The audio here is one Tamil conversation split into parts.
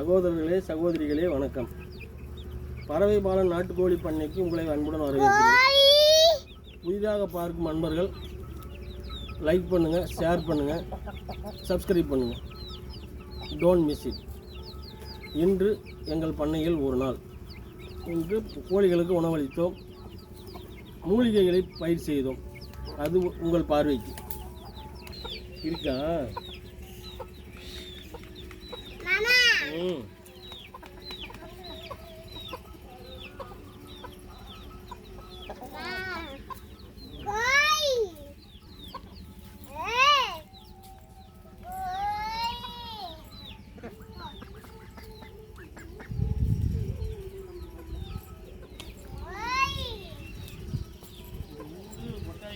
சகோதரர்களே சகோதரிகளே வணக்கம். பறவை பாலன் நாட்டுக்கோழி பண்ணைக்கு உங்களை அன்புடன் வரவேற்கிறேன். புதிதாக பார்க்கும் அன்பர்கள் லைக் பண்ணுங்கள் ஷேர் பண்ணுங்கள் சப்ஸ்கிரைப் பண்ணுங்கள் டோன்ட் மிஸ் இட் இன்று எங்கள் பண்ணையில் ஒரு நாள். இன்று கோழிகளுக்கு உணவளித்தோம். மூலிகைகளை பயிர் செய்தோம். அது உங்கள் பார்வைக்கு இருக்கா? ம்.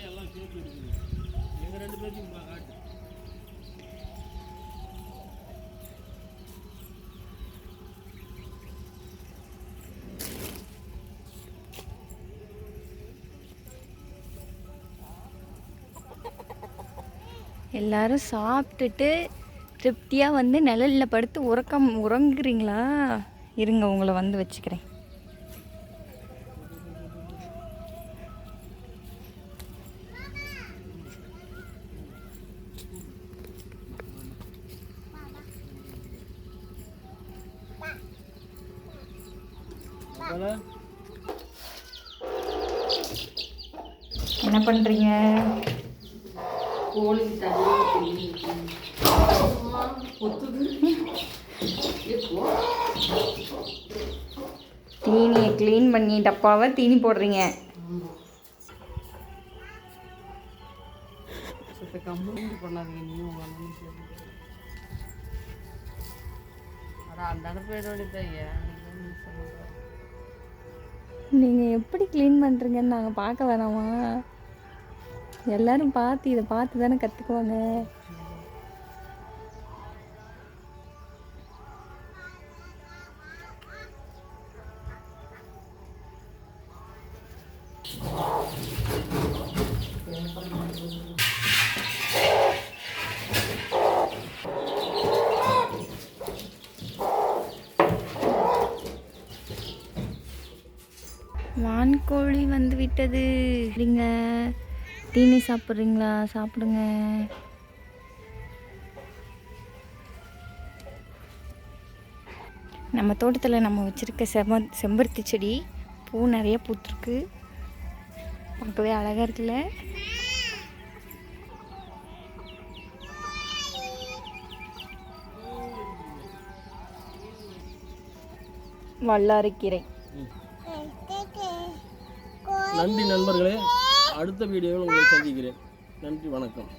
எல்லாம் சேர்த்து இருக்குது எங்கள் ரெண்டு பேர்த்தையும் எல்லாரும் சாப்பிட்டுட்டு திருப்தியாக வந்து நிழலில் படுத்து உறக்கம் உறங்குறீங்களா? இருங்க உங்களை வந்து வச்சுக்கிறேன். என்ன பண்ணுறீங்க கோழிக்கு தண்ணி தீனியை க்ளீன் பண்ணி டப்பாவை தீனி போடுறீங்க. கம்பெனி பண்ணாதீங்க நீ அந்த நீங்கள் எப்படி க்ளீன் பண்ணுறீங்கன்னு நாங்கள் பார்க்க வேணாமா? எல்லாரும் பார்த்து இதை பார்த்து தானே கற்றுக்குவாங்க வான்கோழி வந்து விட்டது. இல்லைங்க தீனி சாப்பிட்றீங்களா? சாப்பிடுங்க. நம்ம தோட்டத்தில் நம்ம வச்சுருக்க செம செம்பருத்தி செடி பூ நிறைய பூத்துருக்கு. பார்க்கவே அழகாக இருக்குல்ல? வல்லாரக்கீரை. நன்றி நண்பர்களே. அடுத்த வீடியோவில் உங்களை சந்திக்கிறேன். நன்றி வணக்கம்.